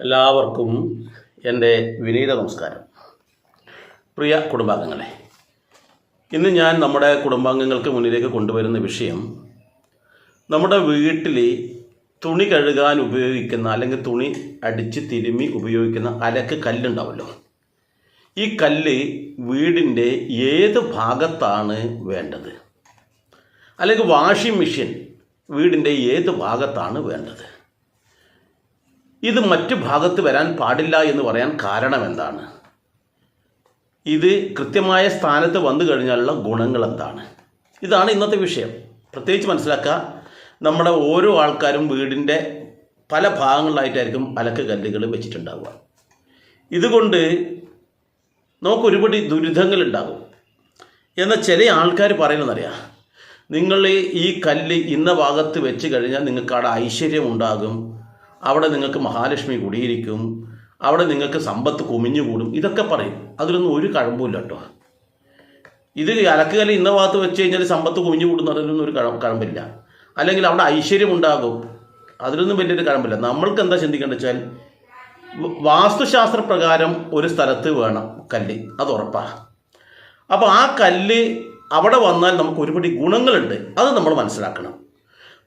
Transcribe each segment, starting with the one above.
എല്ലാവർക്കും എന്റെ വിനീത നമസ്കാരം. പ്രിയ കുടുംബാംഗങ്ങളെ ഇന്ന് ഞാൻ നമ്മുടെ കുടുംബാംഗങ്ങൾക്ക് മുന്നിലേക്ക് കൊണ്ടുവരുന്ന വിഷയം നമ്മുടെ വീട്ടിൽ തുണി കഴുകാൻ ഉപയോഗിക്കുന്ന അല്ലെങ്കിൽ തുണി അടിച്ച് തിരുമ്മി ഉപയോഗിക്കുന്ന അലക്ക് കല്ലുണ്ടാവല്ലോ. ഈ കല്ല് വീടിന്റെ ഏത് ഭാഗത്താണ് വേണ്ടത്? അല്ലെങ്കിൽ വാഷിംഗ് മെഷീൻ വീടിന്റെ ഏത് ഭാഗത്താണ് വേണ്ടത്? ഇത് മറ്റു ഭാഗത്ത് വരാൻ പാടില്ല എന്ന് പറയാൻ കാരണം എന്താണ്? ഇത് കൃത്യമായ സ്ഥാനത്ത് വന്നു കഴിഞ്ഞാലുള്ള ഗുണങ്ങൾ എന്താണ്? ഇതാണ് ഇന്നത്തെ വിഷയം. പ്രത്യേകിച്ച് മനസ്സിലാക്കുക നമ്മുടെ ഓരോ ആൾക്കാരും വീടിന്റെ പല ഭാഗങ്ങളിലായിട്ടായിരിക്കും അലക്ക് കല്ലുകൾ വെച്ചിട്ടുണ്ടാവുക. ഇതുകൊണ്ട് നമുക്ക് ഒരുപാട് ദുരിതങ്ങൾ ഉണ്ടാകും. എന്നാൽ ചില ആൾക്കാർ പറയുന്നതറിയാം നിങ്ങൾ ഈ കല്ല് ഇന്ന ഭാഗത്ത് വെച്ച് കഴിഞ്ഞാൽ നിങ്ങൾക്ക് അവിടെ ഐശ്വര്യം ഉണ്ടാകും അവിടെ നിങ്ങൾക്ക് മഹാലക്ഷ്മി കുടിയിരിക്കും. അവിടെ നിങ്ങൾക്ക് സമ്പത്ത് കുമിഞ്ഞുകൂടും ഇതൊക്കെ പറയും. അതിലൊന്നും ഒരു കഴമ്പുമില്ല കേട്ടോ. ഇത് അലക്കുകല്ല് ഇന്ന ഭാഗത്ത് വെച്ച് കഴിഞ്ഞാൽ സമ്പത്ത് കുമിഞ്ഞു കൂടുന്നതിലൊന്നും ഒരു കഴ കഴമ്പില്ല. അല്ലെങ്കിൽ അവിടെ ഐശ്വര്യം ഉണ്ടാകും അതിലൊന്നും വലിയൊരു കഴമ്പില്ല. നമ്മൾക്ക് എന്താ ചിന്തിക്കേണ്ടത് വെച്ചാൽ വാസ്തുശാസ്ത്ര പ്രകാരം ഒരു സ്ഥലത്ത് വേണം കല്ല്. അത് ഉറപ്പാണ് അപ്പോൾ ആ കല്ല് അവിടെ വന്നാൽ നമുക്ക് ഒരുപടി ഗുണങ്ങളുണ്ട്. അത് നമ്മൾ മനസ്സിലാക്കണം.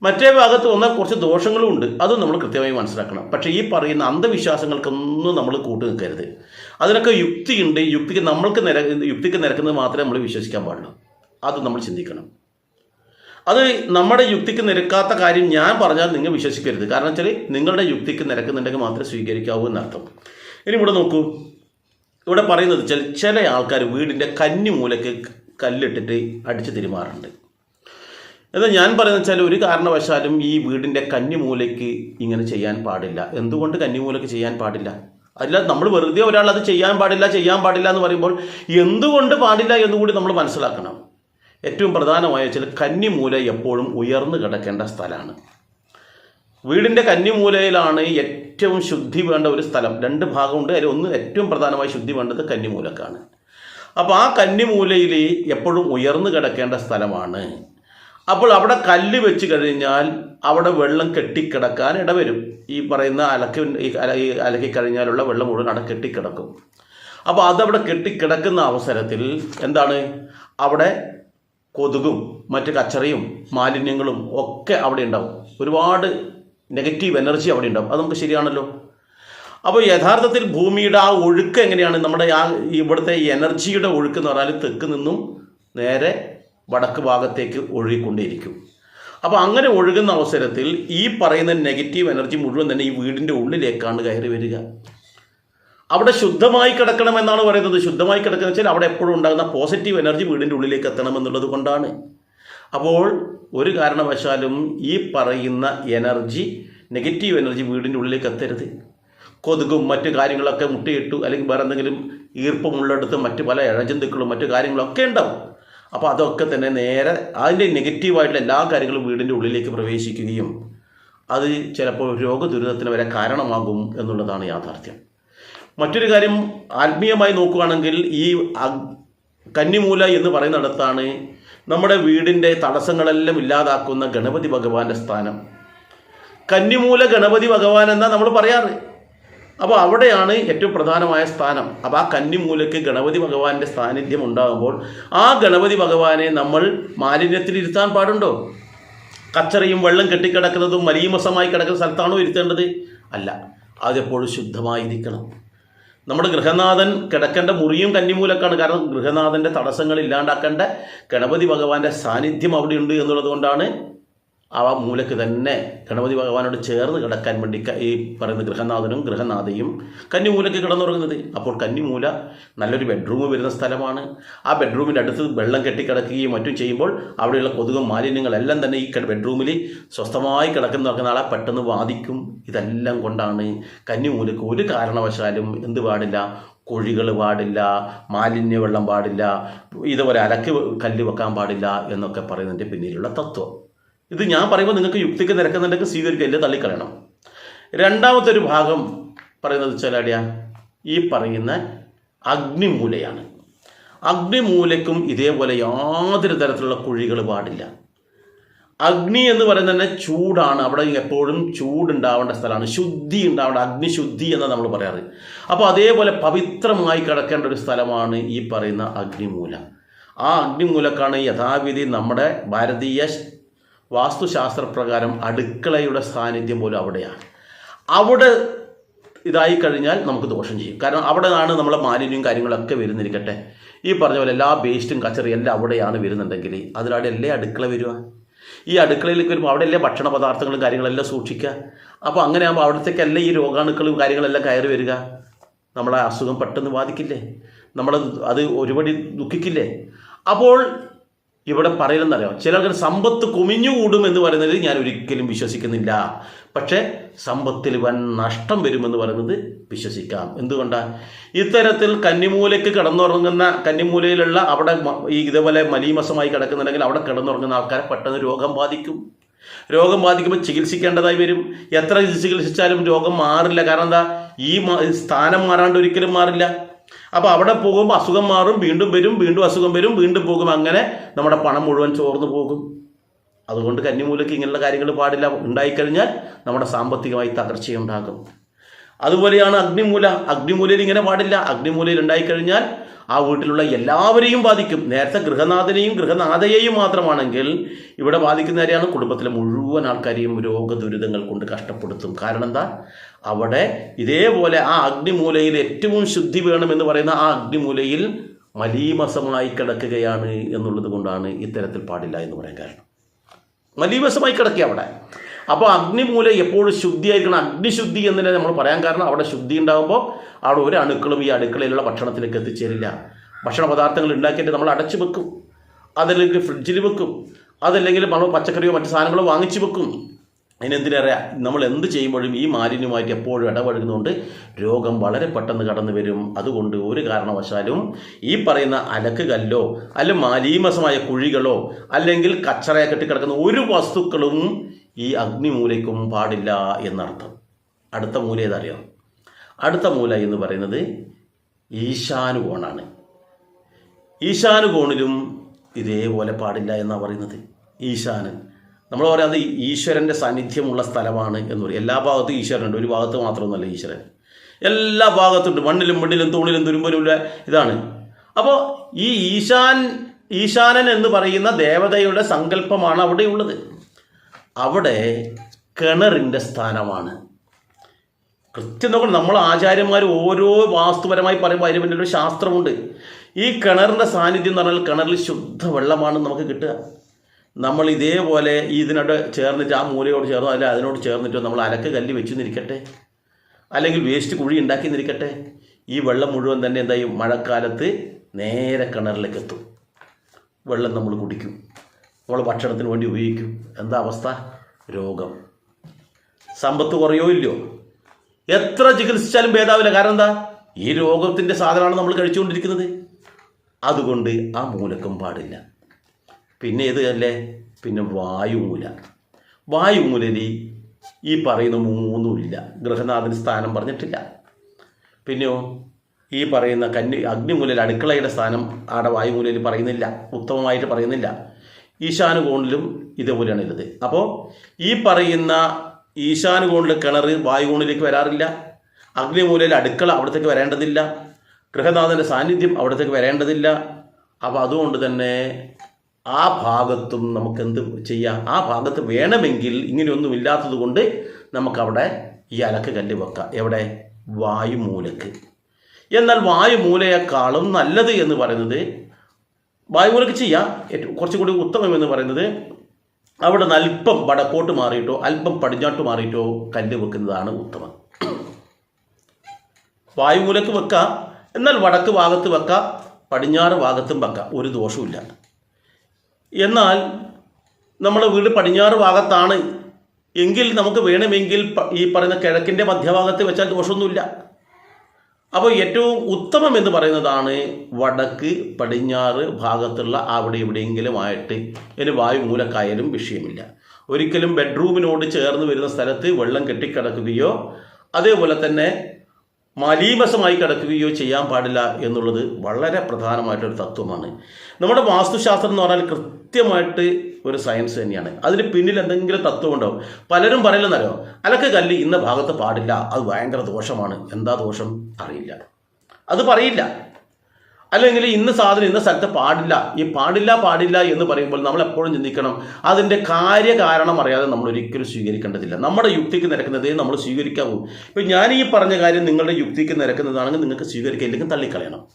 മറ്റേ ഭാഗത്ത് വന്നാൽ കുറച്ച് ദോഷങ്ങളും ഉണ്ട്. അതും നമ്മൾ കൃത്യമായി മനസ്സിലാക്കണം. പക്ഷേ ഈ പറയുന്ന അന്ധവിശ്വാസങ്ങൾക്കൊന്നും നമ്മൾ കൂട്ടു നിൽക്കരുത്. അതിനൊക്കെ യുക്തിയുണ്ട് യുക്തിക്ക് നമ്മൾക്ക് നിര യുക്തിക്ക് നിരക്കുന്നത് മാത്രമേ നമ്മൾ വിശ്വസിക്കാൻ പാടുള്ളൂ. അത് നമ്മൾ ചിന്തിക്കണം. അത് നമ്മുടെ യുക്തിക്ക് നിരക്കാത്ത കാര്യം ഞാൻ പറഞ്ഞാൽ നിങ്ങൾ വിശ്വസിക്കരുത്. കാരണം വെച്ചാൽ നിങ്ങളുടെ യുക്തിക്ക് നിരക്കുന്നുണ്ടെങ്കിൽ മാത്രമേ സ്വീകരിക്കാവൂ എന്നർത്ഥം. ഇനി ഇവിടെ നോക്കൂ. ഇവിടെ പറയുന്നത് വെച്ചാൽ ചില ആൾക്കാർ വീടിന്റെ കന്നിമൂലയ്ക്ക് കല്ലിട്ടിട്ട് അടിച്ച് തിരുമാറുണ്ട് എന്നാൽ ഞാൻ പറയുന്നത് വെച്ചാൽ ഒരു കാരണവശാലും ഈ വീടിന്റെ കന്നിമൂലയ്ക്ക് ഇങ്ങനെ ചെയ്യാൻ പാടില്ല. എന്തുകൊണ്ട് കന്നിമൂലയ്ക്ക് ചെയ്യാൻ പാടില്ല? അല്ല നമ്മൾ വെറുതെ ഒരാൾ അത് ചെയ്യാൻ പാടില്ല ചെയ്യാൻ പാടില്ല എന്ന് പറയുമ്പോൾ എന്തുകൊണ്ട് പാടില്ല എന്നുകൂടി നമ്മൾ മനസ്സിലാക്കണം. ഏറ്റവും പ്രധാനമായ വെച്ചാൽ കന്നിമൂല എപ്പോഴും ഉയർന്നു കിടക്കേണ്ട സ്ഥലമാണ്. വീടിന്റെ കന്നിമൂലയിലാണ് ഏറ്റവും ശുദ്ധി വേണ്ട ഒരു സ്ഥലം. രണ്ട് ഭാഗമുണ്ട്. അതിൽ ഒന്ന് ഏറ്റവും പ്രധാനമായി ശുദ്ധി വേണ്ടത് കന്നിമൂലക്കാണ്. അപ്പോൾ ആ കന്നിമൂലയിൽ എപ്പോഴും ഉയർന്നു കിടക്കേണ്ട സ്ഥലമാണ് അപ്പോൾ അവിടെ കല്ല് വെച്ച് കഴിഞ്ഞാൽ അവിടെ വെള്ളം കെട്ടിക്കിടക്കാൻ ഇടവരും. ഈ പറയുന്ന അലക്കി ഈ അല- ഈ അലക്കി കഴിഞ്ഞാലുള്ള വെള്ളം മുഴുവൻ അവിടെ കെട്ടിക്കിടക്കും. അപ്പോൾ അതവിടെ കെട്ടിക്കിടക്കുന്ന അവസരത്തിൽ എന്താണ്? അവിടെ കൊതുകും മറ്റ് കച്ചറയും മാലിന്യങ്ങളും ഒക്കെ അവിടെ ഉണ്ടാവും. ഒരുപാട് നെഗറ്റീവ് എനർജി അവിടെ ഉണ്ടാവും. അത് നമുക്ക് ശരിയാണല്ലോ. അപ്പോൾ യഥാർത്ഥത്തിൽ ഭൂമിയുടെ ആ ഒഴുക്ക് എങ്ങനെയാണ്? നമ്മുടെ ആ ഇവിടുത്തെ എനർജിയുടെ ഒഴുക്ക് എന്ന് പറഞ്ഞാൽ തെക്ക് നിന്നും നേരെ വടക്ക് ഭാഗത്തേക്ക് ഒഴുകിക്കൊണ്ടേയിരിക്കും. അപ്പോൾ അങ്ങനെ ഒഴുകുന്ന അവസരത്തിൽ ഈ പറയുന്ന നെഗറ്റീവ് എനർജി മുഴുവൻ തന്നെ ഈ വീടിന്റെ ഉള്ളിലേക്കാണ് കയറി വരിക. അവിടെ ശുദ്ധമായി കിടക്കണമെന്നാണ് പറയുന്നത്. ശുദ്ധമായി കിടക്കുന്ന വെച്ചാൽ അവിടെ എപ്പോഴും ഉണ്ടാകുന്ന പോസിറ്റീവ് എനർജി വീടിന്റെ ഉള്ളിലേക്ക് എത്തണം എന്നുള്ളത് കൊണ്ടാണ്. അപ്പോൾ ഒരു കാരണവശാലും ഈ പറയുന്ന എനർജി നെഗറ്റീവ് എനർജി വീടിന്റെ ഉള്ളിലേക്ക് എത്തരുത്. കൊതുകും മറ്റു കാര്യങ്ങളൊക്കെ മുട്ടയിട്ടു അല്ലെങ്കിൽ വേറെ എന്തെങ്കിലും ഈർപ്പമുള്ളിടത്ത് മറ്റു പല ഇഴജന്തുക്കളും മറ്റു കാര്യങ്ങളൊക്കെ ഉണ്ടാവും. അപ്പോൾ അതൊക്കെ തന്നെ നേരെ അതിന്റെ നെഗറ്റീവായിട്ടുള്ള എല്ലാ കാര്യങ്ങളും വീടിന്റെ ഉള്ളിലേക്ക് പ്രവേശിക്കുകയും അത് ചിലപ്പോൾ രോഗദുരിതത്തിന് വരെ കാരണമാകും എന്നുള്ളതാണ് യാഥാർത്ഥ്യം. മറ്റൊരു കാര്യം ആത്മീയമായി നോക്കുകയാണെങ്കിൽ ഈ കന്നിമൂല എന്ന് പറയുന്നിടത്താണ് നമ്മുടെ വീടിന്റെ തടസ്സങ്ങളെല്ലാം ഇല്ലാതാക്കുന്ന ഗണപതി ഭഗവാന്റെ സ്ഥാനം. കന്നിമൂല ഗണപതി ഭഗവാൻ എന്നാ നമ്മൾ പറയാറ്? അപ്പോൾ അവിടെയാണ് ഏറ്റവും പ്രധാനമായ സ്ഥാനം. അപ്പോൾ ആ കന്നിമൂലയ്ക്ക് ഗണപതി ഭഗവാന്റെ സാന്നിധ്യം ഉണ്ടാകുമ്പോൾ ആ ഗണപതി ഭഗവാനെ നമ്മൾ മാലിന്യത്തിൽ ഇരുത്താൻ പാടുണ്ടോ? കച്ചറയും വെള്ളം കെട്ടിക്കിടക്കുന്നതും മലീമസമായി കിടക്കുന്ന സ്ഥലത്താണോ ഇരുത്തേണ്ടത്? അല്ല. അതെപ്പോഴും ശുദ്ധമായിരിക്കണം. നമ്മുടെ ഗൃഹനാഥൻ കിടക്കേണ്ട മുറിയും കന്നിമൂലക്കാണ്. കാരണം ഗൃഹനാഥന്റെ തടസ്സങ്ങൾ ഇല്ലാണ്ടാക്കേണ്ട ഗണപതി ഭഗവാന്റെ സാന്നിധ്യം അവിടെയുണ്ട് എന്നുള്ളത് കൊണ്ടാണ് ആ മൂലക്ക് തന്നെ ഗണപതി ഭഗവാനോട് ചേർന്ന് കിടക്കാൻ വേണ്ടി ഈ പറയുന്ന ഗൃഹനാഥനും ഗൃഹനാഥയും കന്നിമൂലയ്ക്ക് കിടന്നുറങ്ങുന്നത്. അപ്പോൾ കന്നിമൂല നല്ലൊരു ബെഡ്റൂം വരുന്ന സ്ഥലമാണ്. ആ ബെഡ്റൂമിന്റെ അടുത്ത് വെള്ളം കെട്ടിക്കിടക്കുകയും മറ്റും ചെയ്യുമ്പോൾ അവിടെയുള്ള കൊതുകും മാലിന്യങ്ങളെല്ലാം തന്നെ ഈ ബെഡ്റൂമിൽ സ്വസ്ഥമായി കിടക്കുന്ന നടക്കുന്ന ആളെ പെട്ടെന്ന് ബാധിക്കും. ഇതെല്ലാം കൊണ്ടാണ് കന്നിമൂലക്ക് ഒരു കാരണവശാലും എന്ത് പാടില്ല? കുഴികൾ പാടില്ല മാലിന്യ വെള്ളം പാടില്ല ഇതുപോലെ അലക്ക് കല്ല് വെക്കാൻ പാടില്ല എന്നൊക്കെ പറയുന്നതിന്റെ പിന്നിലുള്ള തത്വം. ഇത് ഞാൻ പറയുമ്പോൾ നിങ്ങൾക്ക് യുക്തിക്ക് നിരക്കുന്നുണ്ടെങ്കിൽ സ്വീകരിക്കുക സ്വീകരിക്കില്ല തള്ളിക്കളയണം. രണ്ടാമത്തെ ഒരു ഭാഗം പറയുന്നത് വെച്ചാൽ ഈ പറയുന്ന അഗ്നിമൂലയാണ്. അഗ്നിമൂലയ്ക്കും ഇതേപോലെ യാതൊരു തരത്തിലുള്ള കുഴികൾ പാടില്ല. അഗ്നി എന്ന് പറയുന്നത് തന്നെ ചൂടാണ്. അവിടെ എപ്പോഴും ചൂടുണ്ടാവേണ്ട സ്ഥലമാണ്. ശുദ്ധി ഉണ്ടാവേണ്ട അഗ്നിശുദ്ധി എന്ന് നമ്മൾ പറയാറ്. അപ്പോൾ അതേപോലെ പവിത്രമായി കിടക്കേണ്ട ഒരു സ്ഥലമാണ് ഈ പറയുന്ന അഗ്നിമൂല. ആ അഗ്നിമൂലക്കാണ് യഥാവിധി നമ്മുടെ ഭാരതീയ വാസ്തുശാസ്ത്രപ്രകാരം അടുക്കളയുടെ സാന്നിധ്യം പോലും അവിടെയാണ്. അവിടെ ഇതായി കഴിഞ്ഞാൽ നമുക്ക് ദോഷം ചെയ്യും. കാരണം അവിടെ നിന്നാണ് നമ്മളെ മാലിന്യവും കാര്യങ്ങളൊക്കെ വരുന്നിരിക്കട്ടെ. ഈ പറഞ്ഞ പോലെ എല്ലാ വേസ്റ്റും കച്ചറിയും എല്ലാം അവിടെയാണ് വരുന്നുണ്ടെങ്കിൽ അതിലവിടെ അല്ലേ അടുക്കള വരിക? ഈ അടുക്കളയിലേക്ക് വരുമ്പോൾ അവിടെ എല്ലാ ഭക്ഷണ പദാർത്ഥങ്ങളും കാര്യങ്ങളെല്ലാം സൂക്ഷിക്കുക? അപ്പോൾ അങ്ങനെ ആകുമ്പോൾ അവിടത്തേക്കല്ല ഈ രോഗാണുക്കളും കാര്യങ്ങളെല്ലാം കയറി വരിക? നമ്മളെ അസുഖം പെട്ടെന്ന് ബാധിക്കില്ലേ? നമ്മൾ അത് ഒരുപടി ദുഃഖിക്കില്ലേ? അപ്പോൾ ഇവിടെ പറയുന്നറിയാം ചില ആൾക്കാർ സമ്പത്ത് കുമിഞ്ഞു കുമിഞ്ഞുകൂടും എന്ന് പറയുന്നത് ഞാൻ ഒരിക്കലും വിശ്വസിക്കുന്നില്ല. പക്ഷേ സമ്പത്തിൽ വൻ നഷ്ടം വരുമെന്ന് പറയുന്നത് വിശ്വസിക്കാം. എന്തുകൊണ്ടാണ് ഇത്തരത്തിൽ കന്നിമൂലയ്ക്ക് കിടന്നുറങ്ങുന്ന കന്നിമൂലയിലുള്ള അവിടെ ഈ ഇതേപോലെ മലീമസമായി കിടക്കുന്നുണ്ടെങ്കിൽ അവിടെ കിടന്നുറങ്ങുന്ന ആൾക്കാരെ പെട്ടെന്ന് രോഗം ബാധിക്കും. രോഗം ബാധിക്കുമ്പോൾ ചികിത്സിക്കേണ്ടതായി വരും. എത്ര ചികിത്സിച്ചാലും രോഗം മാറില്ല. കാരണം എന്താ? ഈ സ്ഥാനം മാറാണ്ട് ഒരിക്കലും മാറില്ല. അപ്പോൾ അവിടെ പോകുമ്പോൾ അസുഖം മാറും വീണ്ടും വരും വീണ്ടും അസുഖം വരും വീണ്ടും പോകും. അങ്ങനെ നമ്മുടെ പണം മുഴുവൻ ചോർന്നു പോകും. അതുകൊണ്ട് കന്നിമൂലയ്ക്ക് ഇങ്ങനെയുള്ള കാര്യങ്ങൾ പാടില്ല. ഉണ്ടായിക്കഴിഞ്ഞാൽ നമ്മുടെ സാമ്പത്തികമായി തകർച്ചയുണ്ടാകും. അതുപോലെയാണ് അഗ്നിമൂല. അഗ്നിമൂലയിൽ ഇങ്ങനെ പാടില്ല. അഗ്നിമൂലയിൽ ഉണ്ടായിക്കഴിഞ്ഞാൽ ആ വീട്ടിലുള്ള എല്ലാവരെയും ബാധിക്കും. നേരത്തെ ഗൃഹനാഥനെയും ഗൃഹനാഥയെയും മാത്രമാണെങ്കിൽ ഇവിടെ ബാധിക്കുന്നവരെയാണ് കുടുംബത്തിലെ മുഴുവൻ ആൾക്കാരെയും രോഗദുരിതങ്ങൾ കൊണ്ട് കഷ്ടപ്പെടുത്തും. കാരണം എന്താ? അവിടെ ഇതേപോലെ ആ അഗ്നിമൂലയിൽ ഏറ്റവും ശുദ്ധി വേണമെന്ന് പറയുന്ന ആ അഗ്നിമൂലയിൽ മലീമസമായി കിടക്കുകയാണ് എന്നുള്ളത് കൊണ്ടാണ് ഇത്തരത്തിൽ പാടില്ല എന്ന് പറയാൻ കാരണം. മലീമസമായി കിടക്കുക അവിടെ. അപ്പോൾ അഗ്നിമൂല എപ്പോഴും ശുദ്ധിയായിരിക്കണം. അഗ്നിശുദ്ധി എന്ന് തന്നെ നമ്മൾ പറയാൻ കാരണം അവിടെ ശുദ്ധി ഉണ്ടാകുമ്പോൾ അവിടെ ഒരു അണുക്കളും ഈ അടുക്കളയിലുള്ള ഭക്ഷണത്തിലേക്ക് എത്തിച്ചേരില്ല. ഭക്ഷണ പദാർത്ഥങ്ങൾ ഉണ്ടാക്കിയിട്ട് നമ്മൾ അടച്ചു വെക്കും. അതല്ലെങ്കിൽ ഫ്രിഡ്ജിൽ വെക്കും. അതല്ലെങ്കിൽ നമ്മൾ പച്ചക്കറിയോ മറ്റു സാധനങ്ങളോ വാങ്ങിച്ചു വെക്കും. അതിനെന്തിനേറെ നമ്മൾ എന്ത് ചെയ്യുമ്പോഴും ഈ മാലിന്യമായിട്ട് എപ്പോഴും ഇടപഴകുന്നതുകൊണ്ട് രോഗം വളരെ പെട്ടെന്ന് കടന്നു വരും. അതുകൊണ്ട് ഒരു കാരണവശാലും ഈ പറയുന്ന അലക്ക് കല്ലോ അല്ലെങ്കിൽ മാലീമസമായ കുഴികളോ അല്ലെങ്കിൽ കച്ചറയെ കെട്ടിക്കിടക്കുന്ന ഒരു വസ്തുക്കളും ഈ അഗ്നിമൂലയ്ക്കും പാടില്ല എന്നർത്ഥം. അടുത്ത മൂല ഏതറിയാം? അടുത്ത മൂല എന്ന് പറയുന്നത് ഈശാനുകോണാണ്. ഈശാനുകോണിലും ഇതേപോലെ പാടില്ല എന്നാണ് പറയുന്നത്? ഈശാനൻ നമ്മൾ പറയാതെ ഈശ്വരന്റെ സാന്നിധ്യമുള്ള സ്ഥലമാണ് എന്ന് പറയും. എല്ലാ ഭാഗത്തും ഈശ്വരനുണ്ട്. ഒരു ഭാഗത്ത് മാത്രമൊന്നുമല്ല ഈശ്വരൻ. എല്ലാ ഭാഗത്തുണ്ട്. മണ്ണിലും മണ്ണിലും തൂണിലും തുരുമ്പലുമില്ല ഇതാണ്. അപ്പോൾ ഈ ഈശാൻ ഈശാനൻ എന്ന് പറയുന്ന ദേവതയുടെ സങ്കല്പമാണ് അവിടെയുള്ളത്. അവിടെ കിണറിന്റെ സ്ഥാനമാണ്. കൃത്യം നോക്കണം നമ്മൾ ആചാര്യന്മാർ ഓരോ വാസ്തുപരമായി പറയുമ്പോൾ അതിന് പിന്നെ ഒരു ശാസ്ത്രമുണ്ട്. ഈ കിണറിന്റെ സാന്നിധ്യം എന്ന് പറഞ്ഞാൽ കിണറിൽ ശുദ്ധ വെള്ളമാണ് നമുക്ക് കിട്ടുക. നമ്മൾ ഇതേപോലെ ഇതിനോട് ചേർന്നിട്ട് ആ മൂലയോട് ചേർന്നോ അല്ല അതിനോട് ചേർന്നിട്ടോ നമ്മൾ അലക്ക് കല്ല് വെച്ച് നിൽക്കട്ടെ അല്ലെങ്കിൽ വേസ്റ്റ് കുഴി ഉണ്ടാക്കി നിൽക്കട്ടെ ഈ വെള്ളം മുഴുവൻ തന്നെ എന്തായും മഴക്കാലത്ത് നേരെ കിണറിലേക്ക് എത്തും വെള്ളം നമ്മൾ കുടിക്കും. നമ്മൾ ഭക്ഷണത്തിന് വേണ്ടി ഉപയോഗിക്കും. എന്താ അവസ്ഥ? രോഗം. സമ്പത്ത് കുറയോ ഇല്ലയോ? എത്ര ചികിത്സിച്ചാലും ഭേദാവില്ല. കാരണം എന്താ? ഈ രോഗത്തിന്റെ സാധനമാണ് നമ്മൾ കഴിച്ചുകൊണ്ടിരിക്കുന്നത്. അതുകൊണ്ട് ആ മൂലക്കും പാടില്ല. പിന്നെ ഇത് അല്ലേ? പിന്നെ വായുമൂല. വായുമൂലയിൽ ഈ പറയുന്ന മൂന്നുമില്ല ഗൃഹനാഥന് സ്ഥാനം പറഞ്ഞിട്ടില്ല. പിന്നെയോ? ഈ പറയുന്ന കന്നി അഗ്നിമൂലയിൽ അടുക്കളയുടെ സ്ഥാനം ആടെ വായുമൂലയിൽ പറയുന്നില്ല. ഉത്തമമായിട്ട് പറയുന്നില്ല. ഈശാനുകോണിലും ഇതേപോലെയാണ് ഉള്ളത്. അപ്പോൾ ഈ പറയുന്ന ഈശാനുകോണിലെ കിണർ വായുകോണിലേക്ക് വരാറില്ല. അഗ്നിമൂലയിൽ അടുക്കള അവിടത്തേക്ക് വരേണ്ടതില്ല. ഗൃഹനാഥന്റെ സാന്നിധ്യം അവിടത്തേക്ക് വരേണ്ടതില്ല. അപ്പോൾ അതുകൊണ്ട് തന്നെ ആ ഭാഗത്തും നമുക്ക് എന്ത് ചെയ്യാം? ആ ഭാഗത്ത് വേണമെങ്കിൽ ഇങ്ങനെയൊന്നും ഇല്ലാത്തത് കൊണ്ട് നമുക്കവിടെ ഈ അലക്ക് കല്ല് വെക്കാം. എവിടെ? വായുമൂലക്ക്. എന്നാൽ വായുമൂലയെക്കാളും നല്ലത് എന്ന് പറയുന്നത് വായുമൂലക്ക് ചെയ്യാം. ഏറ്റവും കുറച്ചും കൂടി ഉത്തമം എന്ന് പറയുന്നത് അവിടെ നിന്ന് അല്പം വടക്കോട്ട് മാറിയിട്ടോ അല്പം പടിഞ്ഞാട്ട് മാറിയിട്ടോ കല്ല് വെക്കുന്നതാണ് ഉത്തമം. വായുമൂലക്ക് വെക്കാം എന്നാൽ വടക്ക് ഭാഗത്ത് വെക്കാം പടിഞ്ഞാറ് ഭാഗത്തും വെക്കാം. ഒരു ദോഷവുമില്ല. എന്നാൽ നമ്മുടെ വീട് പടിഞ്ഞാറ് ഭാഗത്താണ്. എങ്കിൽ നമുക്ക് വേണമെങ്കിൽ ഈ പറയുന്ന കിഴക്കിന്റെ മധ്യഭാഗത്ത് വെച്ചാൽ ദോഷമൊന്നുമില്ല. അപ്പോൾ ഏറ്റവും ഉത്തമം എന്ന് പറയുന്നതാണ് വടക്ക് പടിഞ്ഞാറ് ഭാഗത്തുള്ള അവിടെ എവിടെയെങ്കിലും ആയിട്ട് ഒരു വായുമൂലക്കായാലും വിഷയമില്ല. ഒരിക്കലും ബെഡ്റൂമിനോട് ചേർന്ന് വരുന്ന സ്ഥലത്ത് വെള്ളം കെട്ടിക്കിടക്കുകയോ അതേപോലെ തന്നെ മലീമസമായി കിടക്കുകയോ ചെയ്യാൻ പാടില്ല എന്നുള്ളത് വളരെ പ്രധാനമായിട്ടൊരു തത്വമാണ്. നമ്മുടെ വാസ്തുശാസ്ത്രം എന്ന് പറഞ്ഞാൽ കൃത്യമായിട്ട് ഒരു സയൻസ് തന്നെയാണ്. അതിന് പിന്നിൽ എന്തെങ്കിലും തത്വം ഉണ്ടാവും പലരും പറയില്ലെന്നറിയോ അലക്ക് കല്ല് ഇന്ന ഭാഗത്ത് പാടില്ല അത് ഭയങ്കര ദോഷമാണ്. എന്താ ദോഷം? അറിയില്ല. അത് പറയില്ല. അല്ലെങ്കിൽ ഇന്ന സാധനം ഇന്ന സ്ഥലത്ത് പാടില്ല. ഈ പാടില്ല പാടില്ല എന്ന് പറയുമ്പോൾ നമ്മൾ എപ്പോഴും ചിന്തിക്കണം. അതിന്റെ കാര്യകാരണം അറിയാതെ നമ്മൾ ഒരിക്കലും സ്വീകരിക്കേണ്ടതില്ല. നമ്മുടെ യുക്തിക്ക് നിരക്കുന്നതേ നമ്മൾ സ്വീകരിക്കാവൂ. ഇപ്പം ഞാൻ ഈ പറഞ്ഞ കാര്യം നിങ്ങളുടെ യുക്തിക്ക് നിരക്കുന്നതാണെങ്കിൽ നിങ്ങൾക്ക് സ്വീകരിക്കുക ഇല്ലെങ്കിൽ തള്ളിക്കളയണം.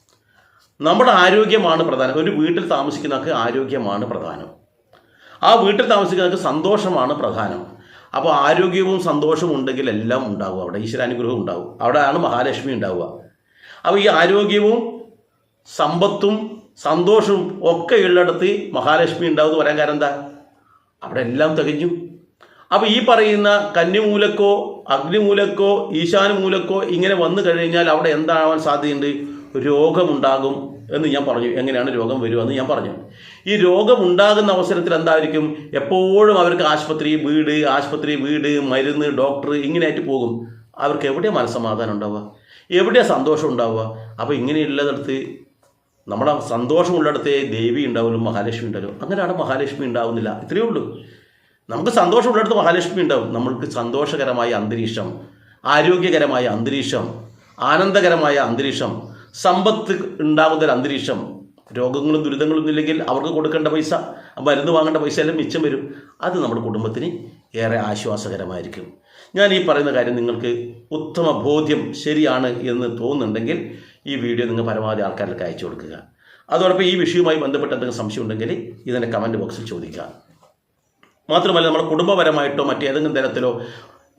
നമ്മുടെ ആരോഗ്യമാണ് പ്രധാനം. ഒരു വീട്ടിൽ താമസിക്കുന്നവർക്ക് ആരോഗ്യമാണ് പ്രധാനം. ആ വീട്ടിൽ താമസിക്കുന്നവർക്ക് സന്തോഷമാണ് പ്രധാനം. അപ്പോൾ ആരോഗ്യവും സന്തോഷവും ഉണ്ടെങ്കിൽ എല്ലാം ഉണ്ടാവും അവിടെ. ഈശ്വരാനുഗ്രഹവും ഉണ്ടാവും. അവിടെയാണ് മഹാലക്ഷ്മി ഉണ്ടാവുക. അപ്പോൾ ഈ ആരോഗ്യവും സമ്പത്തും സന്തോഷവും ഒക്കെ ഉള്ളിടത്ത് മഹാലക്ഷ്മി ഉണ്ടാവും എന്ന് പറയാൻ കാരണം എന്താ? അവിടെ എല്ലാം തികഞ്ഞു. അപ്പോൾ ഈ പറയുന്ന കന്നിമൂലക്കോ അഗ്നിമൂലക്കോ ഈശാനുമൂലക്കോ ഇങ്ങനെ വന്നു കഴിഞ്ഞാൽ അവിടെ എന്താവാൻ സാധ്യതയുണ്ട്? രോഗമുണ്ടാകും എന്ന് ഞാൻ പറഞ്ഞു. എങ്ങനെയാണ് രോഗം വരിക എന്ന് ഞാൻ പറഞ്ഞു. ഈ രോഗം ഉണ്ടാകുന്ന അവസരത്തിൽ എന്തായിരിക്കും? എപ്പോഴും അവർക്ക് ആശുപത്രി വീട് ആശുപത്രി വീട് മരുന്ന് ഡോക്ടർ ഇങ്ങനെയായിട്ട് പോകും. അവർക്ക് എവിടെയാണ് മനസ്സമാധാനം ഉണ്ടാവുക? എവിടെയാണ് സന്തോഷം ഉണ്ടാവുക? അപ്പോൾ ഇങ്ങനെയുള്ളിടത്ത് നമ്മുടെ സന്തോഷമുള്ളിടത്തെ ദേവി ഉണ്ടാവുമല്ലോ മഹാലക്ഷ്മി ഉണ്ടല്ലോ അങ്ങനെ അങ്ങനെയാണ് മഹാലക്ഷ്മി ഉണ്ടാവുന്നില്ല. ഇത്രയേ ഉള്ളൂ. നമുക്ക് സന്തോഷമുള്ളിടത്ത് മഹാലക്ഷ്മി ഉണ്ടാവും. നമ്മൾക്ക് സന്തോഷകരമായ അന്തരീക്ഷം ആരോഗ്യകരമായ അന്തരീക്ഷം ആനന്ദകരമായ അന്തരീക്ഷം സമ്പത്ത് ഉണ്ടാകുന്ന ഒരു അന്തരീക്ഷം. രോഗങ്ങളും ദുരിതങ്ങളും ഇല്ലെങ്കിൽ അവർക്ക് കൊടുക്കേണ്ട പൈസ മരുന്ന് വാങ്ങേണ്ട പൈസ എല്ലാം മിച്ചം വരും. അത് നമ്മുടെ കുടുംബത്തിന് ഏറെ ആശ്വാസകരമായിരിക്കും. ഞാൻ ഈ പറയുന്ന കാര്യം നിങ്ങൾക്ക് ഉത്തമ ബോധ്യം ശരിയാണ് എന്ന് തോന്നുന്നുണ്ടെങ്കിൽ ഈ വീഡിയോ നിങ്ങൾ പരമാവധി ആൾക്കാരിലേക്ക് അയച്ചു കൊടുക്കുക. അതോടൊപ്പം ഈ വിഷയവുമായി ബന്ധപ്പെട്ട എന്തെങ്കിലും സംശയം ഉണ്ടെങ്കിൽ ഇതിന്റെ കമന്റ് ബോക്സിൽ ചോദിക്കുക. മാത്രമല്ല നമ്മുടെ കുടുംബപരമായിട്ടോ മറ്റേതെങ്കിലും തരത്തിലോ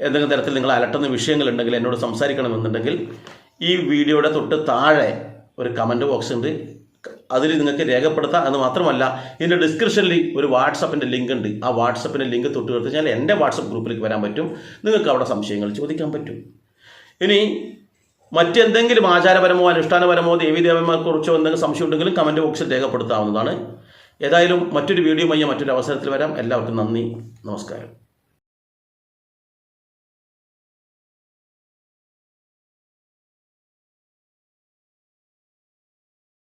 എന്തെങ്കിലും തരത്തിൽ നിങ്ങൾ അലട്ടുന്ന വിഷയങ്ങളുണ്ടെങ്കിൽ എന്നോട് സംസാരിക്കണമെന്നുണ്ടെങ്കിൽ ഈ വീഡിയോയുടെ തൊട്ട് താഴെ ഒരു കമന്റ് ബോക്സ് ഉണ്ട്. അതിൽ നിങ്ങൾക്ക് രേഖപ്പെടുത്താം എന്ന് മാത്രമല്ല ഇതിന്റെ ഡിസ്ക്രിപ്ഷനിൽ ഒരു വാട്സപ്പിന്റെ ലിങ്ക് ഉണ്ട്. ആ വാട്സപ്പിന്റെ ലിങ്ക് തൊട്ട് കൊടുത്തു കഴിഞ്ഞാൽ എന്റെ വാട്സപ്പ് ഗ്രൂപ്പിലേക്ക് വരാൻ പറ്റും. നിങ്ങൾക്ക് അവിടെ സംശയങ്ങൾ ചോദിക്കാൻ പറ്റും. ഇനി മറ്റെന്തെങ്കിലും ആചാരപരമോ അനുഷ്ഠാനപരമോ ദേവീദേവന്മാരെക്കുറിച്ചോ എന്തെങ്കിലും സംശയം ഉണ്ടെങ്കിലും കമന്റ് ബോക്സിൽ രേഖപ്പെടുത്താവുന്നതാണ്. ഏതായാലും മറ്റൊരു വീഡിയോയുമായി മറ്റൊരു അവസരത്തിൽ വരാം. എല്ലാവർക്കും നന്ദി. നമസ്കാരം.